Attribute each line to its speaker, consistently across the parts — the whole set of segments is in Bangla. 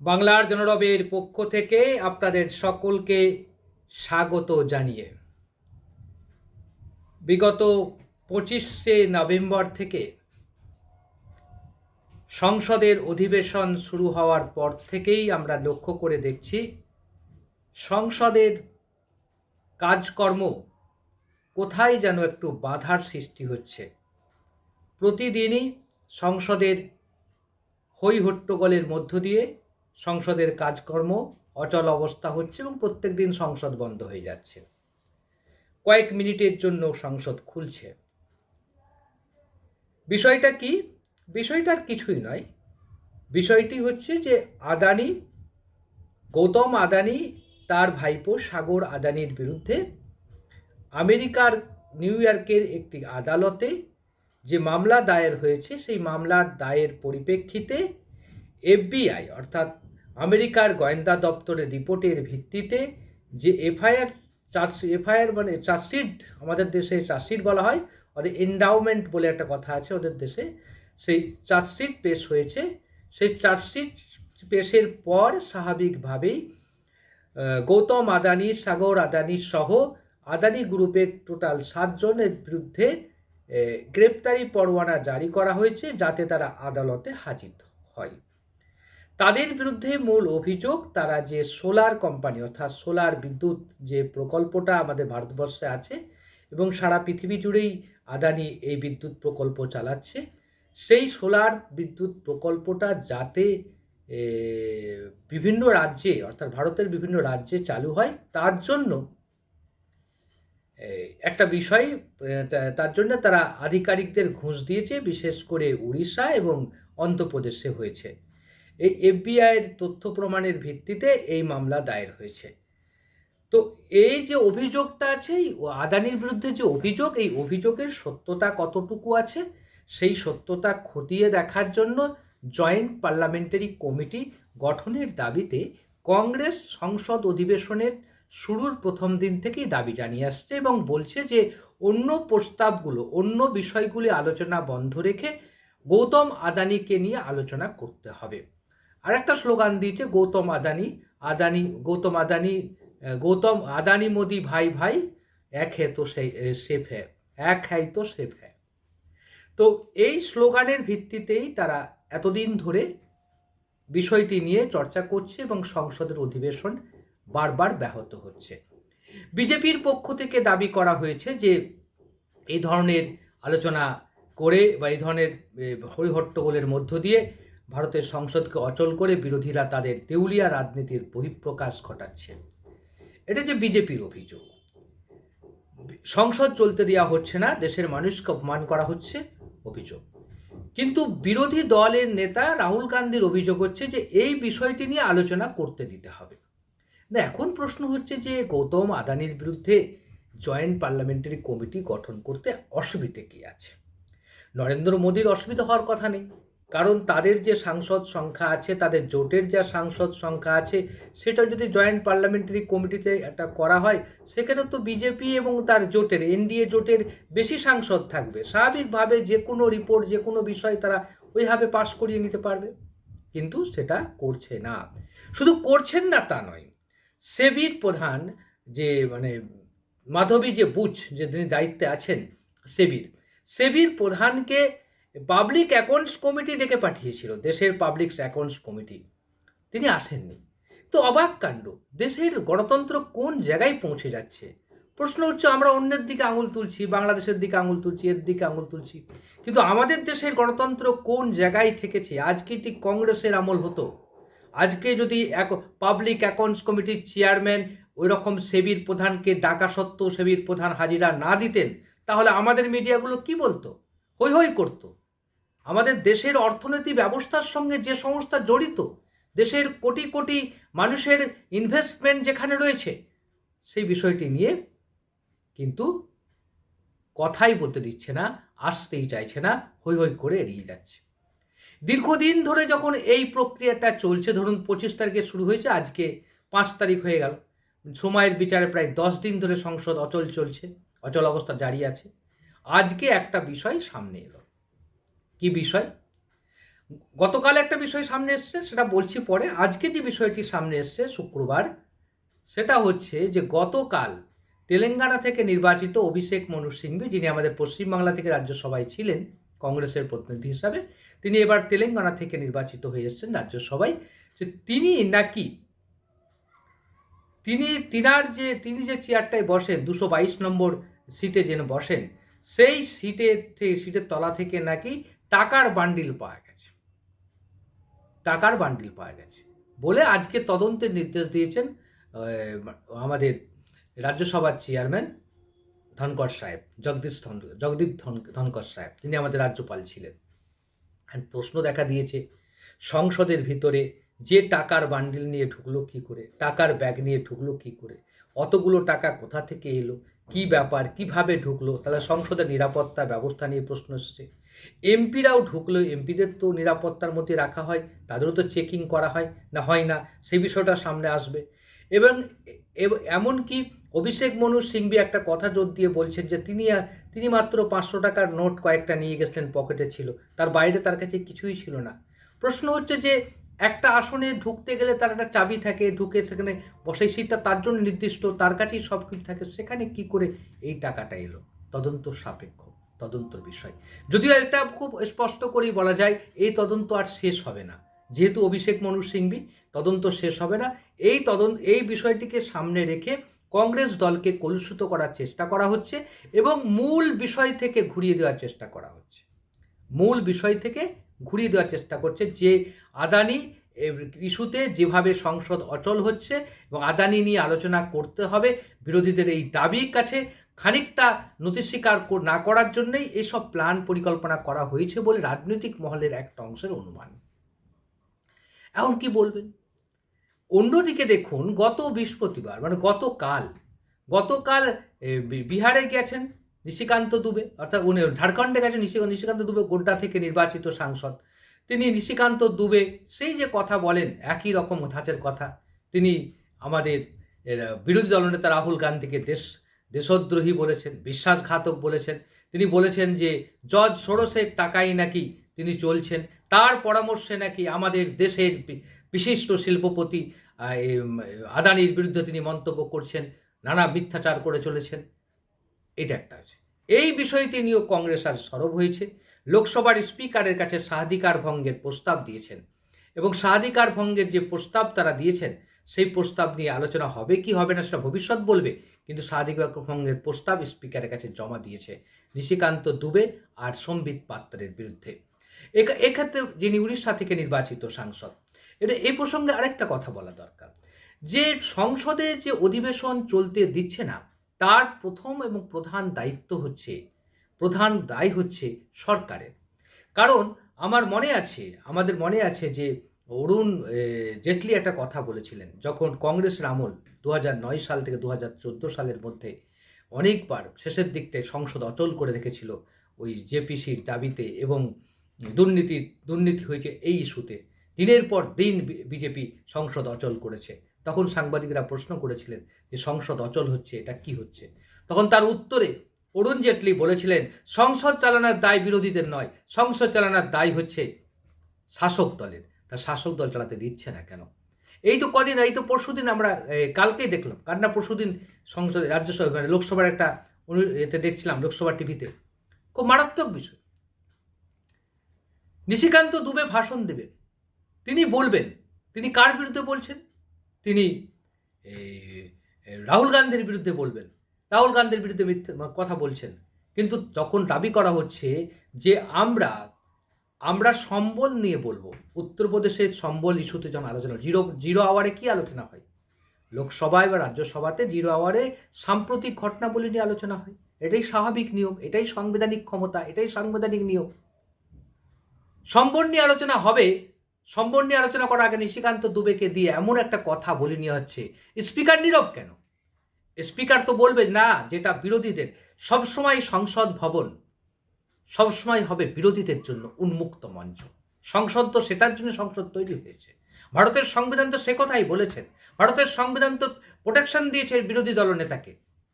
Speaker 1: বাংলার জনরবের পক্ষ থেকে আপনাদের সকলকে স্বাগত জানিয়ে। বিগত পঁচিশে নভেম্বর থেকে সংসদের অধিবেশন শুরু হওয়ার পর থেকেই আমরা লক্ষ্য করে দেখছি, সংসদের কাজকর্ম কোথায় যেন একটু বাধার সৃষ্টি হচ্ছে। প্রতিদিনই সংসদের হই হট্টগোলের মধ্য দিয়ে সংসদের কাজকর্ম, অচল অবস্থা হচ্ছে এবং প্রত্যেক দিন সংসদ বন্ধ হয়ে যাচ্ছে। কয়েক মিনিটের জন্য সংসদ খুলছে। বিষয়টা কি? বিষয়টার কিছুই নয়। বিষয়টি হচ্ছে যে আদানি, গৌতম আদানি, তার ভাইপো সাগর আদানির বিরুদ্ধে আমেরিকার নিউ ইয়র্কের একটি আদালতে যে মামলা দায়ের হয়েছে, সেই মামলার দায়ের পরিপ্রেক্ষিতে এফবিআই, অর্থাৎ আমেরিকার গোয়েন্দা দপ্তরের রিপোর্টের ভিত্তিতে যে এফআইআর চার্জ, এফআইআর মানে চার্জশিট আমাদের দেশে চার্জশিট বলা হয়, ওদের এন্ডাউমেন্ট বলে একটা কথা আছে ওদের দেশে, সেই চার্জশিট পেশ হয়েছে। সেই চার্জশিট পেশের পর স্বাভাবিকভাবেই গৌতম আদানি, সাগর আদানি সহ আদানি গ্রুপের টোটাল সাতজনের বিরুদ্ধে গ্রেপ্তারি পরোয়ানা জারি করা হয়েছে যাতে তারা আদালতে হাজির হয়। তাদের বিরুদ্ধে মূল অভিযোগ তারা যে সোলার কোম্পানি, অর্থাৎ সোলার বিদ্যুৎ যে প্রকল্পটা আমাদের ভারতবর্ষে আছে এবং সারা পৃথিবী জুড়েই আদানি এই বিদ্যুৎ প্রকল্প চালাচ্ছে, সেই সোলার বিদ্যুৎ প্রকল্পটা যাতে বিভিন্ন রাজ্যে, অর্থাৎ ভারতের বিভিন্ন রাজ্যে চালু হয়, তার জন্য একটা বিষয় তার জন্য তারা আধিকারিকদের ঘুষ দিয়েছে, বিশেষ করে উড়িষ্যা এবং অন্ধ্রপ্রদেশে হয়েছে। এই এফবিআইয়ের তথ্য প্রমাণের ভিত্তিতে এই মামলা দায়ের হয়েছে। তো এই যে অভিযোগটা আছে আদানির বিরুদ্ধে যে অভিযোগ, এই অভিযোগের সত্যতা কতটুকু আছে, সেই সত্যতা খতিয়ে দেখার জন্য জয়েন্ট পার্লামেন্টারি কমিটি গঠনের দাবিতে কংগ্রেস সংসদ অধিবেশনের শুরুর প্রথম দিন থেকেই দাবি জানিয়ে আসছে এবং বলছে যে অন্য প্রস্তাবগুলো, অন্য বিষয়গুলি আলোচনা বন্ধ রেখে গৌতম আদানিকে নিয়ে আলোচনা করতে হবে। আর একটা স্লোগান দিয়েছে, গৌতম আদানি আদানি, গৌতম আদানি গৌতম আদানি মোদি ভাই ভাই, এক হে তো সেফ হ্যাঁ এক হ্যাই তো সেফ হ্যাঁ তো এই স্লোগানের ভিত্তিতেই তারা এতদিন ধরে বিষয়টি নিয়ে চর্চা করছে এবং সংসদের অধিবেশন বারবার ব্যাহত হচ্ছে। বিজেপির পক্ষ থেকে দাবি করা হয়েছে যে, এই ধরনের আলোচনা করে বা এই ধরনের হরিহট্টগোলের মধ্য দিয়ে ভারতের সংসদকে অচল করে বিরোধীরা তাদের দেউলিয়া রাজনীতির বহিঃপ্রকাশ ঘটাচ্ছে। এটা যে বিজেপির অভিযোগ। সংসদ চলতে দেওয়া হচ্ছে না, দেশের মানুষকে অপমান করা হচ্ছে অভিযোগ। কিন্তু বিরোধী দলের নেতা রাহুল গান্ধীর অভিযোগ হচ্ছে যে এই বিষয়টি নিয়ে আলোচনা করতে দিতে হবে। না, এখন প্রশ্ন হচ্ছে যে গৌতম আদানির বিরুদ্ধে জয়েন্ট পার্লামেন্টারি কমিটি গঠন করতে অসুবিধে কী আছে? নরেন্দ্র মোদীর অসুবিধা হওয়ার কথা নেই। কারণ তাদের যে সাংসদ সংখ্যা আছে, তাদের জোটের যা সাংসদ সংখ্যা আছে, সেটা যদি জয়েন্ট পার্লামেন্টারি কমিটিতে একটা করা হয়, সেখানে তো বিজেপি এবং তার জোটের এনডিএ জোটের বেশি সাংসদ থাকবে। স্বাভাবিকভাবে যে কোনো রিপোর্ট যে কোনো বিষয় তারা ওইভাবে পাশ করিয়ে নিতে পারবে। কিন্তু সেটা করছে না। শুধু করছেন না তা নয়, সেবির প্রধান যে মানে মাধবী যে বুচ, যে তিনি দায়িত্বে আছেন, সেবির সেবির প্রধানকে পাবলিক অ্যাকাউন্টস কমিটি ডেকে পাঠিয়েছিল, দেশের পাবলিক অ্যাকাউন্টস কমিটি তিনি আসেননি। তো অবাক কাণ্ড, দেশের গণতন্ত্র কোন জায়গায় পৌঁছে যাচ্ছে? প্রশ্ন হচ্ছে, আমরা অন্যের দিকে আঙুল তুলছি, বাংলাদেশের দিকে আঙুল তুলছি, এর দিকে আঙুল তুলছি। কিন্তু আমাদের দেশের গণতন্ত্র কোন জায়গায় থেকেছে? আজকে ঠিক কংগ্রেসের আমল হতো? আজকে যদি এক পাবলিক অ্যাকাউন্টস কমিটির চেয়ারম্যান ওই রকম সেবির প্রধানকে ডাকা সত্ত্বেও সেবির প্রধান হাজিরা না দিতেন, তাহলে আমাদের মিডিয়াগুলো কি বলতো? হৈ হৈ করতো। আমাদের দেশের অর্থনীতি ব্যবস্থার সঙ্গে যে সংস্থা জড়িত, দেশের কোটি কোটি মানুষের ইনভেস্টমেন্ট যেখানে রয়েছে, সেই বিষয়টি নিয়ে কিন্তু কথাই বলতে দিচ্ছে না, আসতেই চাইছে না হই হই করে এড়িয়ে যাচ্ছে। দীর্ঘদিন ধরে যখন এই প্রক্রিয়াটা চলছে, ধরুন পঁচিশ তারিখে শুরু হয়েছে, আজকে পাঁচ তারিখ হয়ে গেল। সময়ের বিচারে প্রায় দশ দিন ধরে সংসদ অচল চলছে, অচল অবস্থা জারি আছে। আজকে একটা বিষয় সামনে এলো। কি বিষয়? গতকাল একটা বিষয় সামনে এসছে, সেটা বলছি পরে। আজকে যে বিষয়টি সামনে এসছে শুক্রবার, সেটা হচ্ছে যে গতকাল তেলেঙ্গানা থেকে নির্বাচিত অভিষেক মনু সিংভি, যিনি আমাদের পশ্চিমবাংলা থেকে রাজ্যসভায় ছিলেন, কংগ্রেসের প্রতিনিধি হিসাবে, তিনি এবার তেলেঙ্গানা থেকে নির্বাচিত হয়ে এসেছেন রাজ্যসভায়। যে তিনি নাকি, তিনি, তিনার যে, তিনি যে চেয়ারটায় বসেন, দুশো বাইশ নম্বর সিটে যেন বসেন, সেই সিটে সিটের তলা থেকে নাকি টাকার বান্ডিল পাওয়া গেছে। টাকার বান্ডিল পাওয়া গেছে। বলে আজকে তদন্তের নির্দেশ দিয়েছেন আমাদের রাজ্যসভার চেয়ারম্যান ধনকর সাহেব, জগদীশ ধন, জগদীপ ধন- ধনকর সাহেব তিনি আমাদের রাজ্যপাল ছিলেন। প্রশ্ন দেখা দিয়েছে, সংসদের ভিতরে যে টাকার বান্ডিল নিয়ে ঢুকলো কি করে, টাকার ব্যাগ নিয়ে ঢুকলো কি করে, অতগুলো টাকা কোথা থেকে এলো, কি ব্যাপার, কীভাবে ঢুকলো, তাহলে সংসদের নিরাপত্তা ব্যবস্থা নিয়ে প্রশ্ন এসছে। এমপিরাও ঢুকলো এমপিদের তো নিরাপত্তার মধ্যে রাখা হয়, তাদেরও তো চেকিং করা হয়, না হয় না, সেই বিষয়টা সামনে আসবে। এবং এমনকি অভিষেক মনু সিংভি একটা কথা জোর দিয়ে বলছেন যে তিনি তিনি মাত্র পাঁচশো টাকার নোট কয়েকটা নিয়ে গেছিলেন পকেটে ছিল, তার বাইরে তার কাছে কিছুই ছিল না। প্রশ্ন হচ্ছে যে একটা আসনে ঢুকতে গেলে তার একটা চাবি থাকে, ঢুকে সেখানে বসে সিটটা তার জন্য নির্দিষ্ট, তার কাছেই সব কিছু থাকে, সেখানে কি করে এই টাকাটা এলো? তদন্ত সাপেক্ষ। তদন্তর বিষয়। যদিও এটা খুব স্পষ্ট করেই বলা যায়, এই তদন্ত আর শেষ হবে না। যেহেতু অভিষেক মনু সিংভি তদন্ত শেষ হবে না। এই তদন্ত, এই বিষয়টিকে সামনে রেখে কংগ্রেস দলকে কলুষিত করার চেষ্টা করা হচ্ছে এবং মূল বিষয় থেকে ঘুরিয়ে দেওয়ার চেষ্টা করা হচ্ছে। মূল বিষয় থেকে ঘুরিয়ে দেওয়ার চেষ্টা করছে যে আদানি ইস্যুতে যেভাবে সংসদ অচল হচ্ছে এবং আদানি নিয়ে আলোচনা করতে হবে, বিরোধীদের এই দাবির কাছে খানিকটা নথি স্বীকার কর- না করার জন্যই এসব প্ল্যান পরিকল্পনা করা হয়েছে বলে রাজনৈতিক মহলের একটা অংশের অনুমান। এখন কি বলবেন? অন্যদিকে দেখুন, গত বৃহস্পতিবার মানে গতকাল গতকাল বিহারে গেছেন নিশিকান্ত দুবে, অর্থাৎ উনি ঝাড়খণ্ডে গেছেন নিশিকান্ত দুবে গোড্ডা থেকে নির্বাচিত সাংসদ। তিনি নিশিকান্ত দুবে, সেই যে কথা বলেন, একই রকম ধাঁচের কথা। তিনি আমাদের বিরোধী দলনেতা রাহুল গান্ধীকে দেশ দেশদ্রোহী বলেছেন, বিশ্বাসঘাতক বলেছেন। তিনি বলেছেন যে, জজ সোরসের টাকাই নাকি তিনি চলছেন, তার পরামর্শে নাকি আমাদের দেশের বিশিষ্ট শিল্পপতি আদানির বিরুদ্ধে তিনি মন্তব্য করছেন, নানা মিথ্যাচার করে চলেছেন। এটা একটা আছে। এই বিষয়টি নিয়েও কংগ্রেস আর সরব হয়েছে। লোকসভার স্পিকারের কাছে সাহাধিকার ভঙ্গের প্রস্তাব দিয়েছেন এবং সাহাধিকার ভঙ্গের যে প্রস্তাব তারা দিয়েছেন, সেই প্রস্তাব নিয়ে আলোচনা হবে কি হবে না সেটা ভবিষ্যৎ বলবে। কিন্তু সাহাধিকার ভঙ্গের প্রস্তাব স্পিকারের কাছে জমা দিয়েছে নিশিকান্ত দুবে আর সম্বিত পাত্রের বিরুদ্ধে। এক্ষেত্রে যিনি উড়িষ্যা থেকে নির্বাচিত সাংসদ, এটা এই প্রসঙ্গে আরেকটা কথা বলা দরকার। যে সংসদে যে অধিবেশন চলতে দিচ্ছে না, তার প্রথম এবং প্রধান দায়িত্ব হচ্ছে, প্রধান দায় হচ্ছে সরকারের। কারণ আমার মনে আছে, আমাদের মনে আছে যে অরুণ জেটলি একটা কথা বলেছিলেন, যখন কংগ্রেসের আমল দু নয় সাল থেকে দু সালের মধ্যে অনেকবার শেষের দিকটায় সংসদ অচল করে রেখেছিল ওই জেপিসির দাবিতে এবং দুর্নীতি দুর্নীতি হয়েছে এই ইস্যুতে। দিনের পর দিন বিজেপি সংসদ অচল করেছে। তখন সাংবাদিকরা প্রশ্ন করেছিলেন যে সংসদ অচল হচ্ছে, এটা কি হচ্ছে? তখন তার উত্তরে অরুণ জেটলি বলেছিলেন, সংসদ চালানোর দায় বিরোধীদের নয়, সংসদ চালানোর দায় হচ্ছে শাসক দলের। তা শাসক দল চালাতে দিচ্ছে না কেন? এই তো কদিন, এই তো পরশুদিন আমরা কালকেই দেখলাম। কান্না পরশুদিন সংসদে, রাজ্যসভা মানে লোকসভার একটা এতে দেখছিলাম, লোকসভা টিভিতে। খুব মারাত্মক বিষয়। নিশিকান্ত দুবে ভাষণ দেবেন। তিনি বলবেন, তিনি কার বিরুদ্ধে বলছেন? তিনি রাহুল গান্ধীর বিরুদ্ধে বলবেন। রাহুল গান্ধীর বিরুদ্ধে কথা বলছেন। কিন্তু যখন দাবি করা হচ্ছে যে আমরা আমরা সম্বল নিয়ে বলব। উত্তরপ্রদেশের সম্বল ইস্যুতে যখন আলোচনা জিরো জিরো আওয়ারে কি আলোচনা হয়? লোকসভায় বা রাজ্যসভাতে জিরো আওয়ারে সাম্প্রতিক ঘটনাবলী নিয়ে আলোচনা হয়। এটাই স্বাভাবিক নিয়ম, এটাই সাংবিধানিক ক্ষমতা, এটাই সাংবিধানিক নিয়ম। সম্বল নিয়ে আলোচনা হবে। সম্বল নিয়ে আলোচনা করার আগে নিশিকান্ত দুবেকে দিয়ে এমন একটা কথা বলে নেওয়া হচ্ছে। স্পিকার নীরব কেন? স্পিকার তো বলবে না, যেটা বিরোধীদের, সবসময় সংসদ ভবন। সবসময় হবে বিরোধীদের জন্য উন্মুক্ত মঞ্চ। সংসদ তো সেটার জন্য সংসদ তৈরি হয়েছে। ভারতের সংবিধান তো সে কথাই বলেছেন। ভারতের সংবিধান তো প্রোটেকশন দিয়েছে বিরোধী দলনেতাকে।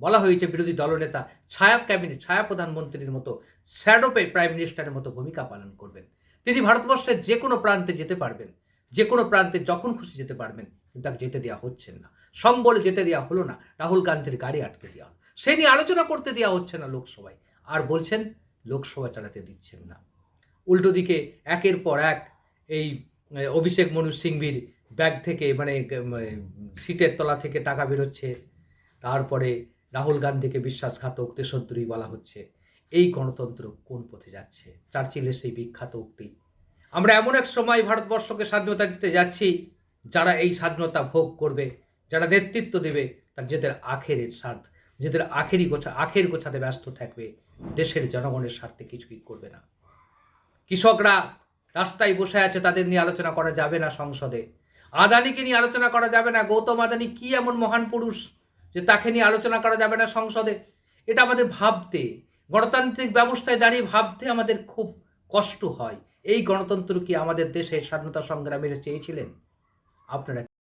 Speaker 1: বলা হয়েছে বিরোধী দলনেতা ছায়া ক্যাবিনেট ছায়া প্রধানমন্ত্রীর মতো স্যাডোপে প্রাইম মিনিস্টারের মতো ভূমিকা পালন করবেন। তিনি ভারতবর্ষের যে কোনো প্রান্তে যেতে পারবেন। যে কোনো প্রান্তে যখন খুশি যেতে পারবেন, কিন্তু তাকে যেতে দেওয়া হচ্ছে না। সম্বলে যেতে দেওয়া হলো না, রাহুল গান্ধীর গাড়ি আটকে দেওয়া। সে নিয়ে আলোচনা করতে দেওয়া হচ্ছে না লোকসভায়। আর বলছেন লোকসভা চালাতে দিচ্ছেন না। উল্টো দিকে একের পর এক এই অভিষেক মনু সিংভির ব্যাগ থেকে মানে সিটের তলা থেকে টাকা বেরোচ্ছে তারপরে রাহুল গান্ধীকে বিশ্বাসঘাতক দেশদ্রোহী বলা হচ্ছে। এই গণতন্ত্র কোন পথে যাচ্ছে? চার্চিলের সেই বিখ্যাত উক্তি। আমরা এমন এক সময় ভারতবর্ষকে স্বাধীনতা দিতে যাচ্ছি, যারা এই স্বাধীনতা ভোগ করবে, যারা নেতৃত্ব দেবে, তার যাদের আখেরের স্বার্থ। যাদের আখেরি গোছা, আখের গোছাতে ব্যস্ত থাকবে, দেশের জনগণের স্বার্থে কিছুই করবে না। কৃষকরা রাস্তায় বসে আছে, তাদের নিয়ে আলোচনা করা যাবে না সংসদে। আদানিকে নিয়ে আলোচনা করা যাবে না, গৌতম আদানি কি এমন মহান পুরুষ যে তাকে নিয়ে আলোচনা করা যাবে না সংসদে? এটা আমাদের ভাবতে, গণতান্ত্রিক ব্যবস্থায় দাঁড়িয়ে ভাবতে আমাদের খুব কষ্ট হয়। এই গণতন্ত্র কি আমাদের দেশের স্বাধীনতা সংগ্রামীরা চেয়েছিলেন? আপনারা